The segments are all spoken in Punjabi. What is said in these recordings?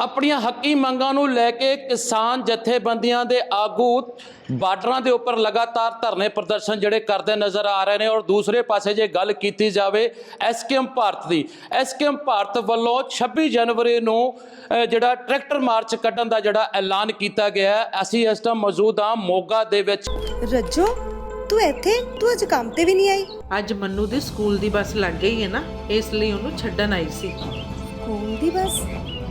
ਆਪਣੀਆਂ ਹੱਕੀ ਮੰਗਾਂ ਨੂੰ ਲੈ ਕੇ ਕਿਸਾਨ ਜਥੇਬੰਦੀਆਂ ਦੇ ਆਗੂ ਬਾਰਡਰਾਂ ਦੇ ਉੱਪਰ ਲਗਾਤਾਰ ਧਰਨੇ ਪ੍ਰਦਰਸ਼ਨ ਜਿਹੜੇ ਕਰਦੇ ਨਜ਼ਰ ਆ ਰਹੇ ਨੇ ਔਰ ਦੂਸਰੇ ਪਾਸੇ ਜੇ ਗੱਲ ਕੀਤੀ ਜਾਵੇ ਐਸਕੇਐਮ ਭਾਰਤ ਦੀ ਐਸਕੇਐਮ ਭਾਰਤ ਵੱਲੋਂ 26 ਜਨਵਰੀ ਨੂੰ ਜਿਹੜਾ ਟਰੈਕਟਰ ਮਾਰਚ ਕੱਢਣ ਦਾ ਜਿਹੜਾ ਐਲਾਨ ਕੀਤਾ ਗਿਆ ਹੈ ਅਸੀਂ ਇਸ ਟਾਈਮ ਮੌਜੂਦ ਹਾਂ ਮੋਗਾ ਦੇ ਵਿੱਚ। ਰੱਜੋ ਤੂੰ ਇੱਥੇ ਤੂੰ ਅੱਜ ਕੰਮ ਤੇ ਵੀ ਨਹੀਂ ਆਈ। ਅੱਜ ਮੰਨੂ ਦੇ ਸਕੂਲ ਦੀ ਬੱਸ ਲੱਗ ਗਈ ਹੈ ਨਾ ਇਸ ਲਈ ਉਹਨੂੰ ਛੱਡਣ ਆਈ ਸੀ। ਸਕੂਲ ਦੀ ਬੱਸ?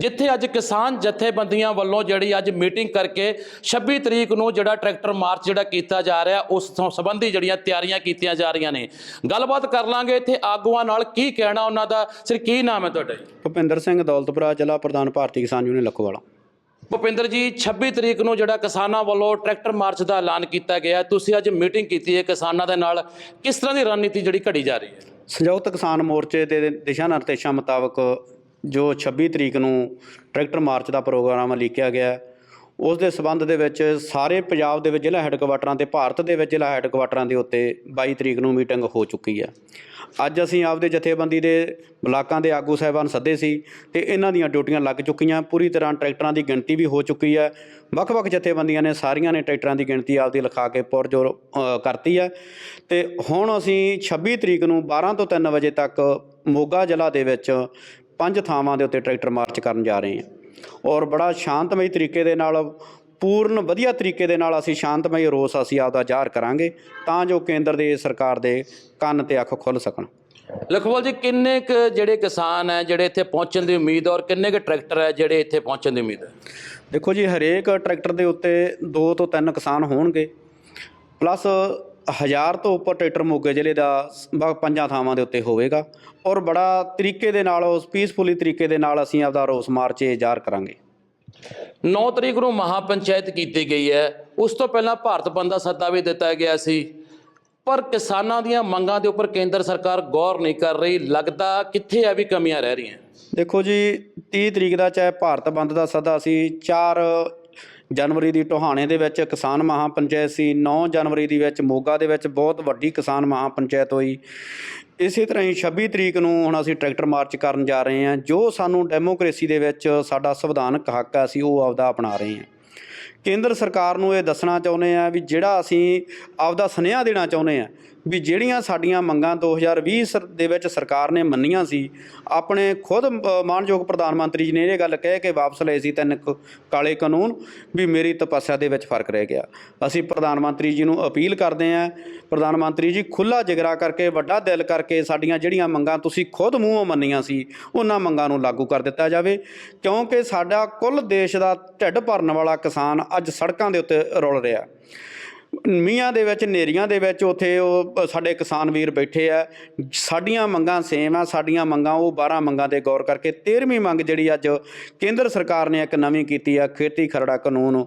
ਜਿੱਥੇ ਅੱਜ ਕਿਸਾਨ ਜਥੇਬੰਦੀਆਂ ਵੱਲੋਂ ਜਿਹੜੀ ਅੱਜ ਮੀਟਿੰਗ ਕਰਕੇ 26 ਤਰੀਕ ਨੂੰ ਜਿਹੜਾ ਟਰੈਕਟਰ ਮਾਰਚ ਜਿਹੜਾ ਕੀਤਾ ਜਾ ਰਿਹਾ ਉਸ ਤੋਂ ਸੰਬੰਧੀ ਜਿਹੜੀਆਂ ਤਿਆਰੀਆਂ ਕੀਤੀਆਂ ਜਾ ਰਹੀਆਂ ਨੇ। ਗੱਲਬਾਤ ਕਰ ਲਾਂਗੇ ਇੱਥੇ ਆਗੂਆਂ ਨਾਲ ਕੀ ਕਹਿਣਾ ਉਹਨਾਂ ਦਾ? ਸਰ ਕੀ ਨਾਮ ਹੈ ਤੁਹਾਡਾ ਭੁਪਿੰਦਰ ਸਿੰਘ ਦੌਲਤਪੁਰਾ ਜ਼ਿਲ੍ਹਾ ਪ੍ਰਧਾਨ ਭਾਰਤੀ ਕਿਸਾਨ ਯੂਨੀਅਨ ਲੱਖੋਵਾਲਾ। ਭੁਪਿੰਦਰ ਜੀ 26 ਤਰੀਕ ਨੂੰ ਜਿਹੜਾ ਕਿਸਾਨਾਂ ਵੱਲੋਂ ਟਰੈਕਟਰ ਮਾਰਚ ਦਾ ਐਲਾਨ ਕੀਤਾ ਗਿਆ ਤੁਸੀਂ ਅੱਜ ਮੀਟਿੰਗ ਕੀਤੀ ਹੈ ਕਿਸਾਨਾਂ ਦੇ ਨਾਲ। ਕਿਸ ਤਰ੍ਹਾਂ ਦੀ ਰਣਨੀਤੀ ਜਿਹੜੀ ਘੜੀ ਜਾ ਰਹੀ ਹੈ? ਸੰਯੁਕਤ ਕਿਸਾਨ ਮੋਰਚੇ ਦੇ ਦਿਸ਼ਾ ਨਿਰਦੇਸ਼ਾਂ ਮੁਤਾਬਕ ਜੋ 26 ਤਰੀਕ ਨੂੰ ਟਰੈਕਟਰ ਮਾਰਚ ਦਾ ਪ੍ਰੋਗਰਾਮ ਲਿਖਿਆ ਗਿਆ ਉਸ ਦੇ ਸਬੰਧ ਦੇ ਵਿੱਚ ਸਾਰੇ ਪੰਜਾਬ ਦੇ ਵਿੱਚ ਜ਼ਿਲ੍ਹਾ ਹੈੱਡਕੁਆਟਰਾਂ ਤੇ ਭਾਰਤ ਦੇ ਵਿੱਚ ਜ਼ਿਲ੍ਹਾ ਹੈੱਡਕੁਆਟਰਾਂ ਦੇ ਉੱਤੇ 22 ਤਰੀਕ ਨੂੰ ਮੀਟਿੰਗ ਹੋ ਚੁੱਕੀ ਹੈ। ਅੱਜ ਅਸੀਂ ਆਪਦੇ ਜਥੇਬੰਦੀ ਦੇ ਬਲਾਕਾਂ ਦੇ ਆਗੂ ਸਾਹਿਬਾਨ ਸੱਦੇ ਸੀ ਤੇ ਇਹਨਾਂ ਦੀਆਂ ਡਿਊਟੀਆਂ ਲੱਗ ਚੁੱਕੀਆਂ। ਪੂਰੀ ਤਰ੍ਹਾਂ ਟਰੈਕਟਰਾਂ ਦੀ ਗਿਣਤੀ ਵੀ ਹੋ ਚੁੱਕੀ ਹੈ। ਵੱਖ-ਵੱਖ ਜਥੇਬੰਦੀਆਂ ਨੇ ਸਾਰੀਆਂ ਨੇ ਟਰੈਕਟਰਾਂ ਦੀ ਗਿਣਤੀ ਆਪਦੀ ਲਿਖਾ ਕੇ ਪੁਰਜੋਰ ਅ, ਕਰਤੀ ਹੈ। ਤੇ ਹੁਣ ਅਸੀਂ 26 ਤਰੀਕ ਨੂੰ 12 ਤੋਂ 3 ਵਜੇ ਤੱਕ ਮੋਗਾ ਜ਼ਿਲ੍ਹਾ ਦੇ ਵਿੱਚ ਪੰਜ ਥਾਵਾਂ ਦੇ ਉੱਤੇ ਟਰੈਕਟਰ ਮਾਰਚ ਕਰਨ ਜਾ ਰਹੇ ਹਾਂ। ਔਰ ਬੜਾ ਸ਼ਾਂਤਮਈ ਤਰੀਕੇ ਦੇ ਨਾਲ ਪੂਰਨ ਵਧੀਆ ਤਰੀਕੇ ਦੇ ਨਾਲ ਅਸੀਂ ਸ਼ਾਂਤਮਈ ਰੋਸ ਅਸੀਂ ਆਪਦਾ ਜ਼ਾਹਰ ਕਰਾਂਗੇ ਤਾਂ ਜੋ ਕੇਂਦਰ ਦੇ ਸਰਕਾਰ ਦੇ ਕੰਨ ਤੇ ਅੱਖ ਖੁੱਲ ਸਕਣ। ਲਖਵਾਲ ਜੀ ਕਿੰਨੇ ਕੁ ਜਿਹੜੇ ਕਿਸਾਨ ਹੈ ਜਿਹੜੇ ਇੱਥੇ ਪਹੁੰਚਣ ਦੀ ਉਮੀਦ ਔਰ ਕਿੰਨੇ ਕੁ ਟਰੈਕਟਰ ਹੈ ਜਿਹੜੇ ਇੱਥੇ ਪਹੁੰਚਣ ਦੀ ਉਮੀਦ ਹੈ? ਦੇਖੋ ਜੀ ਹਰੇਕ ਟਰੈਕਟਰ ਦੇ ਉੱਤੇ 2 ਤੋਂ 3 ਕਿਸਾਨ ਹੋਣਗੇ ਪਲੱਸ ਹਜ਼ਾਰ ਤੋਂ ਉੱਪਰ ਟਰੈਕਟਰ ਮੋਗੇ ਜ਼ਿਲ੍ਹੇ ਦਾ ਬ- ਪੰਜਾਂ ਥਾਵਾਂ ਦੇ ਉੱਤੇ ਹੋਵੇਗਾ ਔਰ ਬੜਾ ਤਰੀਕੇ ਦੇ ਨਾਲ ਉਸ ਪੀਸਫੁਲੀ ਤਰੀਕੇ ਦੇ ਨਾਲ ਅਸੀਂ ਆਪਦਾ ਰੋਸ ਮਾਰਚ ਇਹ ਜ਼ਾਹਰ ਕਰਾਂਗੇ। 9 ਤਰੀਕ ਨੂੰ ਮਹਾ ਪੰਚਾਇਤ ਕੀਤੀ ਗਈ ਹੈ। ਉਸ ਤੋਂ ਪਹਿਲਾਂ ਭਾਰਤ ਬੰਦ ਦਾ ਸੱਦਾ ਵੀ ਦਿੱਤਾ ਗਿਆ ਸੀ। ਪਰ ਕਿਸਾਨਾਂ ਦੀਆਂ ਮੰਗਾਂ ਦੇ ਉੱਪਰ ਕੇਂਦਰ ਸਰਕਾਰ ਗੌਰ ਨਹੀਂ ਕਰ ਰਹੀ। ਲੱਗਦਾ ਕਿੱਥੇ ਆ ਵੀ ਕਮੀਆਂ ਰਹਿ ਰਹੀਆਂ। ਦੇਖੋ ਜੀ 30 ਤਰੀਕ ਦਾ ਚਾਹੇ ਭਾਰਤ ਬੰਦ ਦਾ ਸੱਦਾ ਸੀ 4 ਜਨਵਰੀ ਦੀ ਟੋਹਾਣੇ ਦੇ ਵਿੱਚ ਕਿਸਾਨ ਮਹਾ ਪੰਚਾਇਤ ਸੀ 9 ਜਨਵਰੀ ਦੀ ਵਿੱਚ ਮੋਗਾ ਦੇ ਵਿੱਚ ਬਹੁਤ ਵੱਡੀ ਕਿਸਾਨ ਮਹਾ ਪੰਚਾਇਤ ਹੋਈ। ਇਸੇ ਤਰ੍ਹਾਂ ਹੀ 26 ਤਰੀਕ ਨੂੰ ਹੁਣ ਅਸੀਂ ਟਰੈਕਟਰ ਮਾਰਚ ਕਰਨ ਜਾ ਰਹੇ ਹਾਂ, ਜੋ ਸਾਨੂੰ ਡੈਮੋਕ੍ਰੇਸੀ ਦੇ ਵਿੱਚ ਸਾਡਾ ਸੰਵਿਧਾਨਕ ਹੱਕ ਹੈ ਅਸੀਂ ਉਹ ਆਪਦਾ ਅਪਣਾ ਰਹੇ ਹਾਂ। ਕੇਂਦਰ ਸਰਕਾਰ ਨੂੰ ਇਹ ਦੱਸਣਾ ਚਾਹੁੰਦੇ ਆ ਵੀ ਜਿਹੜਾ ਅਸੀਂ ਆਪਦਾ ਸੁਨੇਹਾ ਦੇਣਾ ਚਾਹੁੰਦੇ ਆ ਵੀ ਜਿਹੜੀਆਂ ਸਾਡੀਆਂ ਮੰਗਾਂ 2020 ਸਰ- ਦੇ ਵਿੱਚ ਸਰਕਾਰ ਨੇ ਮੰਨੀਆਂ ਸੀ ਆਪਣੇ ਖੁਦ ਅ, ਮਾਨਯੋਗ ਪ੍ਰਧਾਨ ਮੰਤਰੀ ਜੀ ਨੇ ਇਹ ਗੱਲ ਕਹਿ ਕੇ ਵਾਪਸ ਲਏ ਸੀ ਤਿੰਨ ਕ- ਕਾਲੇ ਕਾਨੂੰਨ ਵੀ ਮੇਰੀ ਤਪੱਸਿਆ ਦੇ ਵਿੱਚ ਫ਼ਰਕ ਰਹਿ ਗਿਆ। ਅਸੀਂ ਪ੍ਰਧਾਨ ਮੰਤਰੀ ਜੀ ਨੂੰ ਅਪੀਲ ਕਰਦੇ ਆ ਪ੍ਰਧਾਨ ਮੰਤਰੀ ਜੀ ਖੁੱਲਾ ਜਿਗਰਾ ਕਰਕੇ ਵੱਡਾ ਦਿਲ ਕਰਕੇ ਸਾਡੀਆਂ ਜਿਹੜੀਆਂ ਮੰਗਾਂ ਤੁਸੀਂ ਖੁਦ ਮੂੰਹੋਂ ਮੰਨੀਆਂ ਸੀ ਉਹਨਾਂ ਮੰਗਾਂ ਨੂੰ ਲਾਗੂ ਕਰ ਦਿੱਤਾ ਜਾਵੇ ਕਿਉਂਕਿ ਸਾਡਾ ਕੁੱਲ ਦੇਸ਼ ਦਾ ਢਿੱਡ ਭਰਨ ਵਾਲਾ ਕਿਸਾਨ ਅੱਜ ਸੜਕਾਂ ਦੇ ਉੱਤੇ ਰੁਲ ਰਿਹਾ। ਮੀਆਂ ਦੇ ਵਿੱਚ ਨੇਰੀਆਂ ਦੇ ਵਿੱਚ ਉੱਥੇ ਉਹ ਸਾਡੇ ਕਿਸਾਨ ਵੀਰ ਬੈਠੇ ਆ। ਸਾਡੀਆਂ ਮੰਗਾਂ ਸੇਮ ਆ, ਸਾਡੀਆਂ ਮੰਗਾਂ ਉਹ 12 ਮੰਗਾਂ ਤੇ ਗੌਰ ਕਰਕੇ 13ਵੀਂ ਮੰਗ ਜਿਹੜੀ ਅੱਜ ਕੇਂਦਰ ਸਰਕਾਰ ਨੇ ਇੱਕ ਨਵੀਂ ਕੀਤੀ ਆ, ਖੇਤੀ ਖਰੜਾ ਕਾਨੂੰਨ।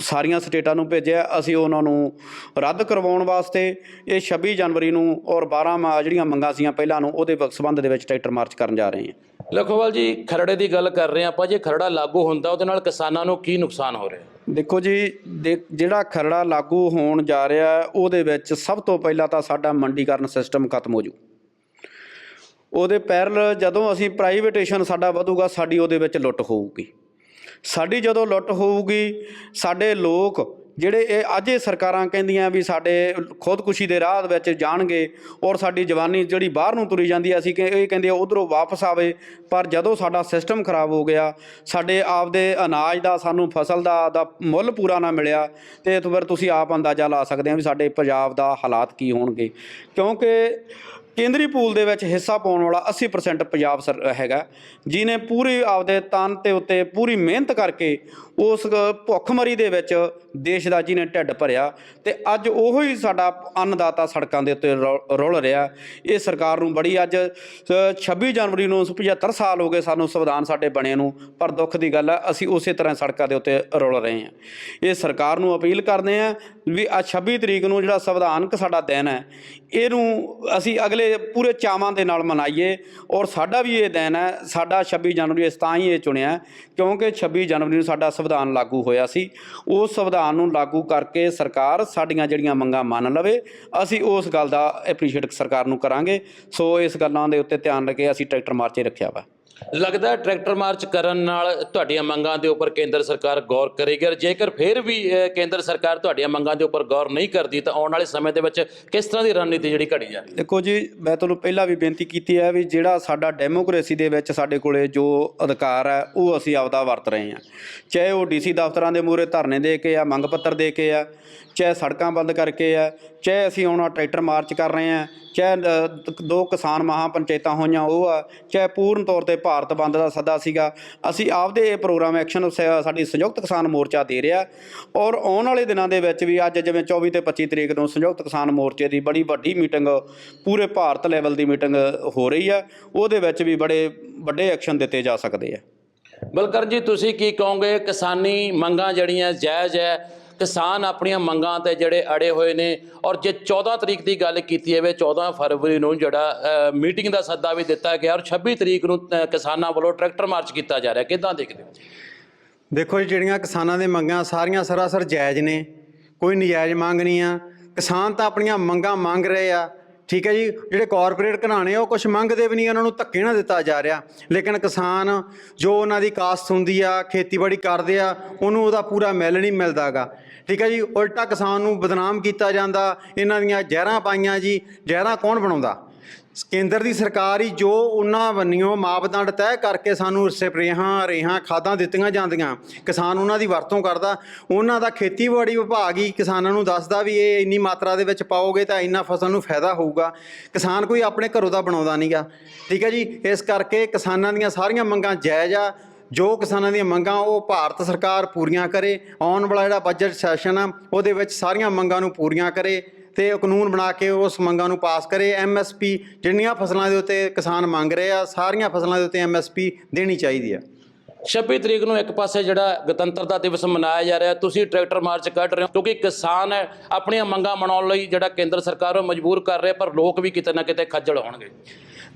ਸਾਰੀਆਂ ਸਟੇਟਾਂ ਨੂੰ ਭੇਜਿਆ, ਅਸੀਂ ਉਹਨਾਂ ਨੂੰ ਰੱਦ ਕਰਵਾਉਣ ਵਾਸਤੇ ਇਹ 26 ਜਨਵਰੀ ਨੂੰ ਔਰ 12 ਮਾ, ਜਿਹੜੀਆਂ ਮੰਗਾਂ ਸੀਆਂ ਪਹਿਲਾਂ ਨੂੰ, ਉਹਦੇ ਸੰਬੰਧ ਦੇ ਵਿੱਚ ਟਰੈਕਟਰ ਮਾਰਚ ਕਰਨ ਜਾ ਰਹੇ ਹਾਂ। ਲਖੋਵਾਲ ਜੀ, ਖਰੜੇ ਦੀ ਗੱਲ ਕਰ ਰਹੇ ਹਾਂ ਆਪਾਂ। ਜੇ ਖਰੜਾ ਲਾਗੂ ਹੁੰਦਾ, ਉਹਦੇ ਨਾਲ ਕਿਸਾਨਾਂ ਨੂੰ ਕੀ ਨੁਕਸਾਨ ਹੋ ਰਿਹਾ? ਦੇਖੋ ਜੀ, ਦੇ- ਜਿਹੜਾ ਖਰੜਾ ਲਾਗੂ ਹੋਣ ਜਾ ਰਿਹਾ ਉਹਦੇ ਵਿੱਚ ਸਭ ਤੋਂ ਪਹਿਲਾਂ ਤਾਂ ਸਾਡਾ ਮੰਡੀਕਰਨ ਸਿਸਟਮ ਖਤਮ ਹੋ ਜੂ। ਉਹਦੇ ਪੈਰਲ ਜਦੋਂ ਅਸੀਂ ਪ੍ਰਾਈਵੇਟੇਸ਼ਨ ਸਾਡਾ ਵਧੂਗਾ, ਸਾਡੀ ਉਹਦੇ ਵਿੱਚ ਲੁੱਟ ਹੋਊਗੀ। ਸਾਡੀ ਜਦੋਂ ਲੁੱਟ ਹੋਊਗੀ, ਸਾਡੇ ਲੋਕ ਜਿਹੜੇ ਇਹ ਅੱਜ ਇਹ ਸਰਕਾਰਾਂ ਕਹਿੰਦੀਆਂ ਵੀ ਸਾਡੇ ਖੁਦਕੁਸ਼ੀ ਦੇ ਰਾਹ ਦੇ ਵਿੱਚ ਜਾਣਗੇ ਔਰ ਸਾਡੀ ਜਵਾਨੀ ਜਿਹੜੀ ਬਾਹਰ ਨੂੰ ਤੁਰੀ ਜਾਂਦੀ ਹੈ ਅਸੀਂ ਕਿ, ਇਹ ਕਹਿੰਦੇ ਉਧਰੋਂ ਵਾਪਸ ਆਵੇ। ਪਰ ਜਦੋਂ ਸਾਡਾ ਸਿਸਟਮ ਖਰਾਬ ਹੋ ਗਿਆ, ਸਾਡੇ ਆਪਦੇ ਅਨਾਜ ਦਾ, ਸਾਨੂੰ ਫਸਲ ਦਾ ਦਾ ਮੁੱਲ ਪੂਰਾ ਨਾ ਮਿਲਿਆ, ਤੇ ਇਹ ਤੋਂ ਫਿਰ ਤੁਸੀਂ ਆਪ ਅੰਦਾਜ਼ਾ ਲਾ ਸਕਦੇ ਆ ਵੀ ਸਾਡੇ ਪੰਜਾਬ ਦਾ ਹਾਲਾਤ ਕੀ ਹੋਣਗੇ। ਕਿਉਂਕਿ ਕੇਂਦਰੀ ਪੂਲ ਦੇ ਵਿੱਚ ਹਿੱਸਾ ਪਾਉਣ ਵਾਲਾ 80% ਪੰਜਾਬ ਸਰ, ਹੈਗਾ। ਜਿਨੇ ਪੂਰੀ ਆਪਦੇ ਤਨ ਤੇ ਉੱਤੇ ਪੂਰੀ ਮਿਹਨਤ ਕਰਕੇ ਉਸ ਗ- ਭੁੱਖਮਰੀ ਦੇ ਵਿੱਚ ਦੇਸ਼ ਦਾ ਜਿਹਨੇ ਢਿੱਡ ਭਰਿਆ ਤੇ ਅੱਜ ਉਹੋ ਹੀ ਸਾਡਾ ਅੰਨਦਾਤਾ ਸੜਕਾਂ ਦੇ ਉੱਤੇ ਰੁ- ਰੁਲ ਰਿਹਾ। ਇਹ ਸਰਕਾਰ ਨੂੰ ਬੜੀ ਅੱਜ ਅ, 26 ਜਨਵਰੀ ਨੂੰ 75 ਸਾਲ ਹੋ ਗਏ ਸਾਨੂੰ ਸੰਵਿਧਾਨ ਸਾਡੇ ਬਣੇ ਨੂੰ ਪਰ ਦੁੱਖ ਦੀ ਗੱਲ ਹੈ ਅਸੀਂ ਉਸੇ ਤਰ੍ਹਾਂ ਸੜਕਾਂ ਦੇ ਉੱਤੇ ਰੁਲ ਰਹੇ ਹਾਂ। ਇਹ ਸਰਕਾਰ ਨੂੰ ਅਪੀਲ ਕਰਦੇ ਹਾਂ ਵੀ ਆ 26 ਤਰੀਕ ਨੂੰ ਜਿਹੜਾ ਸੰਵਿਧਾਨਕ ਸਾਡਾ ਦਿਨ ਹੈ ਇਹਨੂੰ ਅਸੀਂ ਅਗਲੇ ਪੂਰੇ ਚਾਵਾਂ ਦੇ ਨਾਲ ਮਨਾਈਏ ਔਰ ਸਾਡਾ ਵੀ ਇਹ ਦਿਨ ਹੈ ਸਾਡਾ 26 ਜਨਵਰੀ ਇਸ ਤਾਂ ਹੀ ਇਹ ਚੁਣਿਆ ਕਿਉਂਕਿ 26 ਜਨਵਰੀ ਨੂੰ ਸਾਡਾ ਸੰਵਿਧਾਨ ਲਾਗੂ ਹੋਇਆ ਸੀ। ਉਸ ਸੰਵਿਧਾਨ ਨੂੰ ਲਾਗੂ ਕਰਕੇ ਸਰਕਾਰ ਸਾਡੀਆਂ ਜਿਹੜੀਆਂ ਮੰਗਾਂ ਮੰਨ ਲਵੇ, ਅਸੀਂ ਉਸ ਗੱਲ ਦਾ ਐਪਰੀਸ਼ੀਏਟ ਸਰਕਾਰ ਨੂੰ ਕਰਾਂਗੇ। ਸੋ ਇਸ ਗੱਲਾਂ ਦੇ ਉੱਤੇ ਧਿਆਨ ਰੱਖੇ, ਅਸੀਂ ਟਰੈਕਟਰ ਮਾਰਚ ਹੀ ਰੱਖਿਆ ਵਾ। ਲੱਗਦਾ ਟਰੈਕਟਰ ਮਾਰਚ ਕਰਨ ਨਾਲ ਤੁਹਾਡੀਆਂ ਮੰਗਾਂ ਦੇ ਉੱਪਰ ਕੇਂਦਰ ਸਰਕਾਰ ਗੌਰ ਕਰੇਗੀ ਔਰ ਜੇਕਰ ਫਿਰ ਵੀ ਕੇਂਦਰ ਸਰਕਾਰ ਤੁਹਾਡੀਆਂ ਮੰਗਾਂ ਦੇ ਉੱਪਰ ਗੌਰ ਨਹੀਂ ਕਰਦੀ ਤਾਂ ਆਉਣ ਵਾਲੇ ਸਮੇਂ ਦੇ ਵਿੱਚ ਕਿਸ ਤਰ੍ਹਾਂ ਦੀ ਰਣਨੀਤੀ ਜਿਹੜੀ ਘੜੀ ਜਾ ਦੇਖੋ ਜੀ, ਮੈਂ ਤੁਹਾਨੂੰ ਪਹਿਲਾਂ ਵੀ ਬੇਨਤੀ ਕੀਤੀ ਹੈ ਵੀ ਜਿਹੜਾ ਸਾਡਾ ਡੈਮੋਕ੍ਰੇਸੀ ਦੇ ਵਿੱਚ ਸਾਡੇ ਕੋਲੇ ਜੋ ਅਧਿਕਾਰ ਹੈ, ਉਹ ਅਸੀਂ ਆਪਦਾ ਵਰਤ ਰਹੇ ਹਾਂ। ਚਾਹੇ ਉਹ ਡੀਸੀ ਦਫ਼ਤਰਾਂ ਦੇ ਮੂਹਰੇ ਧਰਨੇ ਦੇ ਕੇ ਆ, ਮੰਗ ਪੱਤਰ ਦੇ ਕੇ ਆ, ਚਾਹੇ ਸੜਕਾਂ ਬੰਦ ਕਰਕੇ ਆ, ਚਾਹੇ ਅਸੀਂ ਹੁਣ ਟਰੈਕਟਰ ਮਾਰਚ ਕਰ ਰਹੇ ਹਾਂ, ਚਾਹੇ ਦੋ ਕਿਸਾਨ ਮਹਾ ਪੰਚਾਇਤਾਂ ਹੋਈਆਂ, ਉਹ ਆ, ਚਾਹੇ ਪੂਰਨ ਤੌਰ ਤੇ ਭਾਰਤ ਬੰਦ ਦਾ ਸੱਦਾ ਸੀਗਾ। ਅਸੀਂ ਆਪਦੇ ਇਹ ਪ੍ਰੋਗਰਾਮ ਐਕਸ਼ਨ ਸ- ਸਾਡੀ ਸੰਯੁਕਤ ਕਿਸਾਨ ਮੋਰਚਾ ਦੇ ਰਿਹਾ। ਔਰ ਆਉਣ ਵਾਲੇ ਦਿਨਾਂ ਦੇ ਵਿੱਚ ਵੀ ਅੱਜ ਜਿਵੇਂ 24 ਤੇ 25 ਤਰੀਕ ਨੂੰ ਸੰਯੁਕਤ ਕਿਸਾਨ ਮੋਰਚੇ ਦੀ ਬੜੀ ਵੱਡੀ ਮੀਟਿੰਗ, ਪੂਰੇ ਭਾਰਤ ਲੈਵਲ ਦੀ ਮੀਟਿੰਗ ਹੋ ਰਹੀ ਆ ਉਹਦੇ ਵਿੱਚ ਵੀ ਬੜੇ ਵੱਡੇ ਐਕਸ਼ਨ ਦਿੱਤੇ ਜਾ ਸਕਦੇ ਆ। ਬਲਕਰ ਜੀ, ਤੁਸੀਂ ਕੀ ਕਹੋਗੇ? ਕਿਸਾਨੀ ਮੰਗਾਂ ਜਿਹੜੀਆਂ, ਜਾਇਜ਼ ਹੈ। ਕਿਸਾਨ ਆਪਣੀਆਂ ਮੰਗਾਂ ਤੇ ਜਿਹੜੇ ਅੜੇ ਹੋਏ ਨੇ ਔਰ ਜੇ 14 ਤਰੀਕ ਦੀ ਗੱਲ ਕੀਤੀ ਜਾਵੇ 14 ਫਰਵਰੀ ਨੂੰ ਜਿਹੜਾ ਮੀਟਿੰਗ ਦਾ ਸੱਦਾ ਵੀ ਦਿੱਤਾ ਗਿਆ ਔਰ 26 ਤਰੀਕ ਨੂੰ ਕਿਸਾਨਾਂ ਵੱਲੋਂ ਟਰੈਕਟਰ ਮਾਰਚ ਕੀਤਾ ਜਾ ਰਿਹਾ। ਕਿਦਾਂ ਦੇਖਦੇ ਹੋ? ਦੇਖੋ ਜੀ, ਜਿਹੜੀਆਂ ਕਿਸਾਨਾਂ ਦੇ ਮੰਗਾਂ ਸਾਰੀਆਂ ਸਰਾਸਰ ਜਾਇਜ਼ ਨੇ, ਕੋਈ ਨਜਾਇਜ਼ ਮੰਗ ਨਹੀਂ ਆ। ਕਿਸਾਨ ਤਾਂ ਆਪਣੀਆਂ ਮੰਗਾਂ ਮੰਗ ਰਹੇ ਆ, ਠੀਕ ਹੈ ਜੀ? ਜਿਹੜੇ ਕਾਰਪੋਰੇਟ ਘਰਾਣੇ ਆ, ਉਹ ਕੁਝ ਮੰਗਦੇ ਵੀ ਨਹੀਂ, ਉਹਨਾਂ ਨੂੰ ਧੱਕੇ ਨਾ ਦਿੱਤਾ ਜਾ ਰਿਹਾ। ਲੇਕਿਨ ਕਿਸਾਨ ਜੋ ਉਹਨਾਂ ਦੀ ਕਾਸਤ ਹੁੰਦੀ ਆ, ਖੇਤੀਬਾੜੀ ਕਰਦੇ ਆ, ਉਹਨੂੰ ਉਹਦਾ ਪੂਰਾ ਮਿਲ ਨਹੀਂ ਮਿਲਦਾਗਾ। ਠੀਕ ਹੈ ਜੀ, ਉਲਟਾ ਕਿਸਾਨ ਨੂੰ ਬਦਨਾਮ ਕੀਤਾ ਜਾਂਦਾ, ਇਹਨਾਂ ਦੀਆਂ ਜ਼ਹਿਰਾਂ ਪਾਈਆਂ ਜੀ, ਜ਼ਹਿਰਾਂ ਕੌਣ ਬਣਾਉਂਦਾ? ਕੇਂਦਰ ਦੀ ਸਰਕਾਰ ਹੀ ਜੋ ਉਹਨਾਂ ਵੰਨਿਓ ਮਾਪਦੰਡ ਤੈਅ ਕਰਕੇ ਸਾਨੂੰ ਸਪਰੇਹਾਂ ਰੇਹਾਂ ਖਾਦਾਂ ਦਿੱਤੀਆਂ ਜਾਂਦੀਆਂ, ਕਿਸਾਨ ਉਹਨਾਂ ਦੀ ਵਰਤੋਂ ਕਰਦਾ। ਉਹਨਾਂ ਦਾ ਖੇਤੀਬਾੜੀ ਵਿਭਾਗ ਹੀ ਕਿਸਾਨਾਂ ਨੂੰ ਦੱਸਦਾ ਵੀ ਇਹ ਇੰਨੀ ਮਾਤਰਾ ਦੇ ਵਿੱਚ ਪਾਓਗੇ ਤਾਂ ਇੰਨਾ ਫਸਲ ਨੂੰ ਫਾਇਦਾ ਹੋਊਗਾ। ਕਿਸਾਨ ਕੋਈ ਆਪਣੇ ਘਰੋਂ ਦਾ ਬਣਾਉਂਦਾ ਨਹੀਂਗਾ ਠੀਕ ਹੈ ਜੀ, ਇਸ ਕਰਕੇ ਕਿਸਾਨਾਂ ਦੀਆਂ ਸਾਰੀਆਂ ਮੰਗਾਂ ਜਾਇਜ਼ ਆ। ਜੋ ਕਿਸਾਨਾਂ ਦੀਆਂ ਮੰਗਾਂ ਉਹ ਭਾਰਤ ਸਰਕਾਰ ਪੂਰੀਆਂ ਕਰੇ, ਆਉਣ ਵਾਲਾ ਜਿਹੜਾ ਬਜਟ ਸੈਸ਼ਨ ਆ, ਉਹਦੇ ਵਿੱਚ ਸਾਰੀਆਂ ਮੰਗਾਂ ਨੂੰ ਪੂਰੀਆਂ ਕਰੇ ਤੇ ਕਾਨੂੰਨ ਬਣਾ ਕੇ ਉਸ ਮੰਗਾਂ ਨੂੰ ਪਾਸ ਕਰੇ। ਐਮਐਸਪੀ ਜਿੰਨੀਆਂ ਫਸਲਾਂ ਦੇ ਉੱਤੇ ਕਿਸਾਨ ਮੰਗ ਰਹੇ ਆ, ਸਾਰੀਆਂ ਫਸਲਾਂ ਦੇ ਉੱਤੇ ਐਮਐਸਪੀ ਦੇਣੀ ਚਾਹੀਦੀ ਆ। 26 ਤਰੀਕ ਨੂੰ ਇੱਕ ਪਾਸੇ ਜਿਹੜਾ ਗਣਤੰਤਰਤਾ ਦਿਵਸ ਮਨਾਇਆ ਜਾ ਰਿਹਾ, ਤੁਸੀਂ ਟਰੈਕਟਰ ਮਾਰਚ ਕੱਢ ਰਹੇ ਹੋ, ਕਿਉਂਕਿ ਕਿਸਾਨ ਹੈ ਆਪਣੀਆਂ ਮੰਗਾਂ ਮਨਾਉਣ ਲਈ ਜਿਹੜਾ ਕੇਂਦਰ ਸਰਕਾਰ ਉਹ ਮਜਬੂਰ ਕਰ ਰਿਹਾ, ਪਰ ਲੋਕ ਵੀ ਕਿਤੇ ਨਾ ਕਿਤੇ ਖੱਜਲ ਹੋਣਗੇ।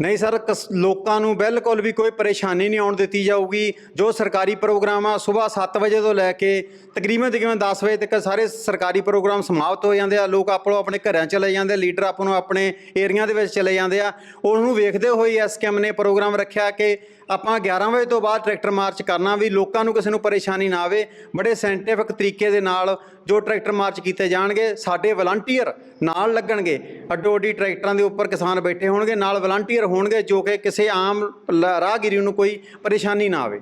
ਨਹੀਂ ਸਰ ਲੋਕਾਂ ਨੂੰ ਬਿਲਕੁਲ ਵੀ ਕੋਈ ਪਰੇਸ਼ਾਨੀ ਨਹੀਂ ਆਉਣ ਦਿੱਤੀ ਜਾਊਗੀ। ਜੋ ਸਰਕਾਰੀ ਪ੍ਰੋਗਰਾਮ ਆ ਸਵੇਰ 7 ਵਜੇ ਤੋਂ ਲੈ ਕੇ ਤਕਰੀਬਨ ਤਕਰੀਬਨ 10 ਵਜੇ ਤੱਕ ਸਾਰੇ ਸਰਕਾਰੀ ਪ੍ਰੋਗਰਾਮ ਸਮਾਪਤ ਹੋ ਜਾਂਦੇ ਆ। ਲੋਕ ਆਪੋ ਆਪਣੇ ਘਰਾਂ ਚਲੇ ਜਾਂਦੇ ਲੀਡਰ ਆਪ ਨੂੰ ਆਪਣੇ ਏਰੀਆ ਦੇ ਵਿੱਚ ਚਲੇ ਜਾਂਦੇ ਆ। ਉਹਨੂੰ ਵੇਖਦੇ ਹੋਏ ਐਸਕੇਐਮ ਨੇ ਪ੍ਰੋਗਰਾਮ ਰੱਖਿਆ ਕਿ ਆਪਾਂ 11 ਵਜੇ ਤੋਂ ਬਾਅਦ ਟਰੈਕਟਰ ਮਾਰਚ ਕਰਨਾ ਵੀ ਲੋਕਾਂ ਨੂੰ ਕਿਸੇ ਨੂੰ ਪਰੇਸ਼ਾਨੀ ਨਾ ਆਵੇ, ਬੜੇ ਸਾਇੰਟੀਫਿਕ ਤਰੀਕੇ ਦੇ ਨਾਲ ਜੋ ਟਰੈਕਟਰ ਮਾਰਚ ਕੀਤੇ ਜਾਣਗੇ, ਸਾਡੇ ਵਲੰਟੀਅਰ ਨਾਲ ਲੱਗਣਗੇ। ਅੱਡੋ ਅੱਡੀ ਟਰੈਕਟਰਾਂ ਦੇ ਉੱਪਰ ਕਿਸਾਨ ਬੈਠੇ ਹੋਣਗੇ, ਨਾਲ ਵਲੰਟੀਅਰ ਹੋਣਗੇ ਜੋ ਕਿ ਕਿਸੇ ਆਮ ਲ- ਰਾਹਗੀਰੀ ਨੂੰ ਕੋਈ ਪਰੇਸ਼ਾਨੀ ਨਾ ਆਵੇ।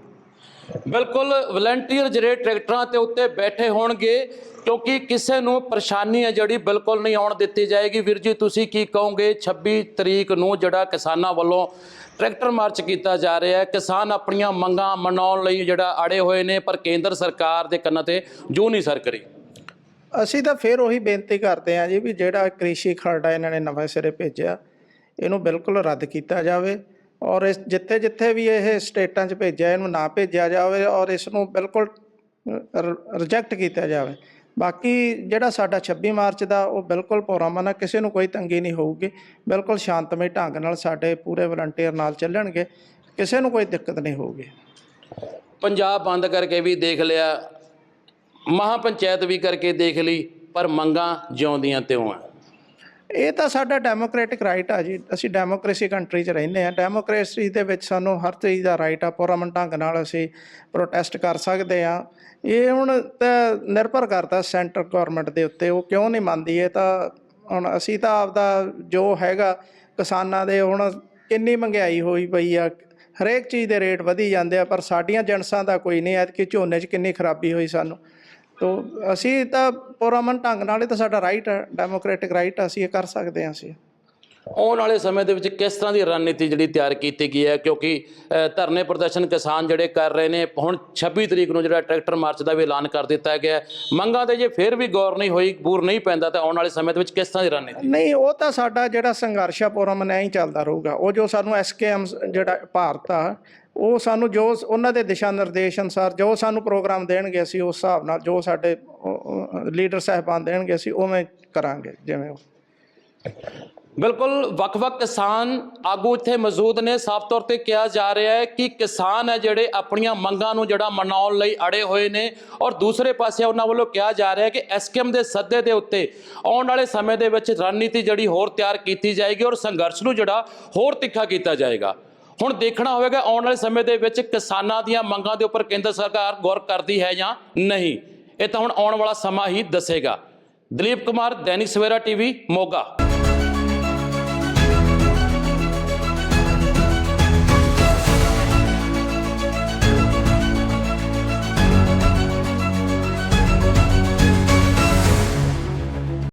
ਬਿਲਕੁਲ ਵਲੰਟੀਅਰ ਜਿਹੜੇ ਟਰੈਕਟਰਾਂ ਤੇ ਉੱਤੇ ਬੈਠੇ ਹੋਣਗੇ, ਕਿਉਂਕਿ ਕਿਸੇ ਨੂੰ ਪਰੇਸ਼ਾਨੀ ਹੈ ਜਿਹੜੀ ਬਿਲਕੁਲ ਨਹੀਂ ਆਉਣ ਦਿੱਤੀ ਜਾਏਗੀ। ਵੀਰ ਜੀ, ਤੁਸੀਂ ਕੀ ਕਹੋਗੇ? 26 ਤਰੀਕ ਨੂੰ ਜਿਹੜਾ ਕਿਸਾਨਾਂ ਵੱਲੋਂ ਟਰੈਕਟਰ ਮਾਰਚ ਕੀਤਾ ਜਾ ਰਿਹਾ ਹੈ। ਕਿਸਾਨ ਆਪਣੀਆਂ ਮੰਗਾਂ ਮਨਾਉਣ ਲਈ ਜਿਹੜਾ ਅੜੇ ਹੋਏ ਨੇ, ਪਰ ਕੇਂਦਰ ਸਰਕਾਰ ਦੇ ਕੰਨਾਂ ਤੇ ਜੂ ਨਹੀਂ ਸਰ ਕਰੀ। ਅਸੀਂ ਤਾਂ ਫਿਰ ਉਹੀ ਬੇਨਤੀ ਕਰਦੇ ਹਾਂ ਜੀ ਵੀ ਜਿਹੜਾ ਕ੍ਰਿਸ਼ੀ ਖਰੜਾ ਇਹਨਾਂ ਨੇ ਨਵੇਂ ਸਿਰੇ ਭੇਜਿਆ, ਇਹਨੂੰ ਬਿਲਕੁਲ ਰੱਦ ਕੀਤਾ ਜਾਵੇ ਔਰ ਇਸ ਜਿੱਥੇ ਜਿੱਥੇ ਵੀ ਇਹ ਸਟੇਟਾਂ 'ਚ ਭੇਜਿਆ, ਇਹਨੂੰ ਨਾ ਭੇਜਿਆ ਜਾਵੇ ਔਰ ਇਸ ਨੂੰ ਬਿਲਕੁਲ ਰਿਜੈਕਟ ਕੀਤਾ ਜਾਵੇ। ਬਾਕੀ ਜਿਹੜਾ ਸਾਡਾ 26 ਮਾਰਚ ਦਾ ਉਹ ਬਿਲਕੁਲ ਪੁਰਅਮਨ ਹੈ ਕਿਸੇ ਨੂੰ ਕੋਈ ਤੰਗੀ ਨਹੀਂ ਹੋਊਗੀ, ਬਿਲਕੁਲ ਸ਼ਾਂਤਮਈ ਢੰਗ ਨਾਲ ਸਾਡੇ ਪੂਰੇ ਵਲੰਟੀਅਰ ਨਾਲ ਚੱਲਣਗੇ, ਕਿਸੇ ਨੂੰ ਕੋਈ ਦਿੱਕਤ ਨਹੀਂ ਹੋਊਗੀ। ਪੰਜਾਬ ਬੰਦ ਕਰਕੇ ਵੀ ਦੇਖ ਲਿਆ ਮਹਾ ਪੰਚਾਇਤ ਵੀ ਕਰਕੇ ਦੇਖ ਲਈ, ਪਰ ਮੰਗਾਂ ਜਿਉਂਦੀਆਂ ਤਿਉਂ ਆ। ਇਹ ਤਾਂ ਸਾਡਾ ਡੈਮੋਕ੍ਰੈਟਿਕ ਰਾਈਟ ਆ ਜੀ। ਅਸੀਂ ਡੈਮੋਕ੍ਰੇਸੀ ਕੰਟਰੀ 'ਚ ਰਹਿੰਦੇ ਆ ਡੈਮੋਕ੍ਰੇਸੀ ਦੇ ਵਿੱਚ ਸਾਨੂੰ ਹਰ ਚੀਜ਼ ਦਾ ਰਾਈਟ ਆ। ਪੁਰਅਮਨ ਢੰਗ ਨਾਲ ਅਸੀਂ ਪ੍ਰੋਟੈਸਟ ਕਰ ਸਕਦੇ ਆ ਇਹ ਹੁਣ ਤਾਂ ਨਿਰਭਰ ਕਰਦਾ ਸੈਂਟਰ ਗਵਰਨਮੈਂਟ ਦੇ ਉੱਤੇ। ਉਹ ਕਿਉਂ ਨਹੀਂ ਮੰਨਦੀ? ਇਹ ਤਾਂ ਹੁਣ ਅਸੀਂ ਤਾਂ ਆਪਦਾ ਜੋ ਹੈਗਾ, ਕਿਸਾਨਾਂ ਦੇ ਹੁਣ ਕਿੰਨੀ ਮਹਿੰਗਾਈ ਹੋਈ ਪਈ ਆ। ਹਰੇਕ ਚੀਜ਼ ਦੇ ਰੇਟ ਵਧੀ ਜਾਂਦੇ ਆ, ਪਰ ਸਾਡੀਆਂ ਜਨਸਾਂ ਦਾ ਕੋਈ ਨਹੀਂ। ਐਤਕੀ ਝੋਨੇ 'ਚ ਕਿੰਨੀ ਖਰਾਬੀ ਹੋਈ ਸਾਨੂੰ। ਤੋ ਅਸੀਂ ਤਾਂ ਪੁਰਅਮਨ ਢੰਗ ਨਾਲ ਇਹ ਤਾਂ ਸਾਡਾ ਰਾਈਟ ਹੈ ਡੈਮੋਕ੍ਰੈਟਿਕ ਰਾਈਟ ਅਸੀਂ ਇਹ ਕਰ ਸਕਦੇ ਹਾਂ ਅਸੀਂ। ਆਉਣ ਵਾਲੇ ਸਮੇਂ ਦੇ ਵਿੱਚ ਕਿਸ ਤਰ੍ਹਾਂ ਦੀ ਰਣਨੀਤੀ ਜਿਹੜੀ ਤਿਆਰ ਕੀਤੀ ਗਈ ਹੈ? ਕਿਉਂਕਿ ਧਰਨੇ ਪ੍ਰਦਰਸ਼ਨ ਕਿਸਾਨ ਜਿਹੜੇ ਕਰ ਰਹੇ ਨੇ ਹੁਣ 26 ਤਰੀਕ ਨੂੰ ਜਿਹੜਾ ਟਰੈਕਟਰ ਮਾਰਚ ਦਾ ਵੀ ਐਲਾਨ ਕਰ ਦਿੱਤਾ ਗਿਆ। ਮੰਗਾਂ ਤੇ ਜੇ ਫਿਰ ਵੀ ਗੌਰ ਨਹੀਂ ਹੋਈ ਬੂਰ ਨਹੀਂ ਪੈਂਦਾ ਤਾਂ ਆਉਣ ਵਾਲੇ ਸਮੇਂ ਦੇ ਵਿੱਚ ਕਿਸ ਤਰ੍ਹਾਂ ਦੀ ਰਣਨੀਤੀ? ਨਹੀਂ ਉਹ ਤਾਂ ਸਾਡਾ ਜਿਹੜਾ ਸੰਘਰਸ਼ ਆ ਪੁਰਅਮਨ ਐਂ ਹੀ ਚੱਲਦਾ ਰਹੂਗਾ। ਉਹ ਜੋ ਸਾਨੂੰ ਐਸਕੇਐਮ ਜਿਹੜਾ ਭਾਰਤ ਆ ਉਹ ਸਾਨੂੰ ਜੋ ਉਹਨਾਂ ਦੇ ਦਿਸ਼ਾ ਨਿਰਦੇਸ਼ ਅਨੁਸਾਰ ਜੋ ਸਾਨੂੰ ਪ੍ਰੋਗਰਾਮ ਦੇਣਗੇ, ਅਸੀਂ ਉਸ ਹਿਸਾਬ ਨਾਲ ਜੋ ਸਾਡੇ ਲੀਡਰ ਸਾਹਿਬਾਨ ਦੇਣਗੇ, ਅਸੀਂ ਉਵੇਂ ਕਰਾਂਗੇ, ਜਿਵੇਂ ਉਹ। ਬਿਲਕੁਲ, ਵੱਖ-ਵੱਖ ਕਿਸਾਨ ਆਗੂ ਇੱਥੇ ਮੌਜੂਦ ਨੇ। ਸਾਫ਼ ਤੌਰ ਤੇ ਕਿਹਾ ਜਾ ਰਿਹਾ ਹੈ ਕਿ ਕਿਸਾਨ ਹੈ ਜਿਹੜੇ ਆਪਣੀਆਂ ਮੰਗਾਂ ਨੂੰ ਜਿਹੜਾ ਮਨਾਉਣ ਲਈ ਅੜੇ ਹੋਏ ਨੇ। ਔਰ ਦੂਸਰੇ ਪਾਸੇ ਉਹਨਾਂ ਵੱਲੋਂ ਕਿਹਾ ਜਾ ਰਿਹਾ ਹੈ ਕਿ ਐਸਕੇਐਮ ਦੇ ਸੱਦੇ ਦੇ ਉੱਤੇ ਆਉਣ ਵਾਲੇ ਸਮੇਂ ਦੇ ਵਿੱਚ ਰਣਨੀਤੀ ਜਿਹੜੀ ਹੋਰ ਤਿਆਰ ਕੀਤੀ ਜਾਏਗੀ ਔਰ ਸੰਘਰਸ਼ ਨੂੰ ਜਿਹੜਾ ਹੋਰ ਤਿੱਖਾ ਕੀਤਾ ਜਾਏਗਾ। ਹੁਣ ਦੇਖਣਾ ਹੋਵੇਗਾ ਆਉਣ ਵਾਲੇ ਸਮੇਂ ਦੇ ਵਿੱਚ ਕਿਸਾਨਾਂ ਦੀਆਂ ਮੰਗਾਂ ਦੇ ਉੱਪਰ ਕੇਂਦਰ ਸਰਕਾਰ ਗੌਰ ਕਰਦੀ ਹੈ ਜਾਂ ਨਹੀਂ। ਇਹ ਤਾਂ ਹੁਣ ਆਉਣ ਵਾਲਾ ਸਮਾਂ ਹੀ ਦੱਸੇਗਾ। ਦਲੀਪ ਕੁਮਾਰ, ਦੈਨਿਕ ਸਵੇਰਾ ਟੀਵੀ, ਮੋਗਾ।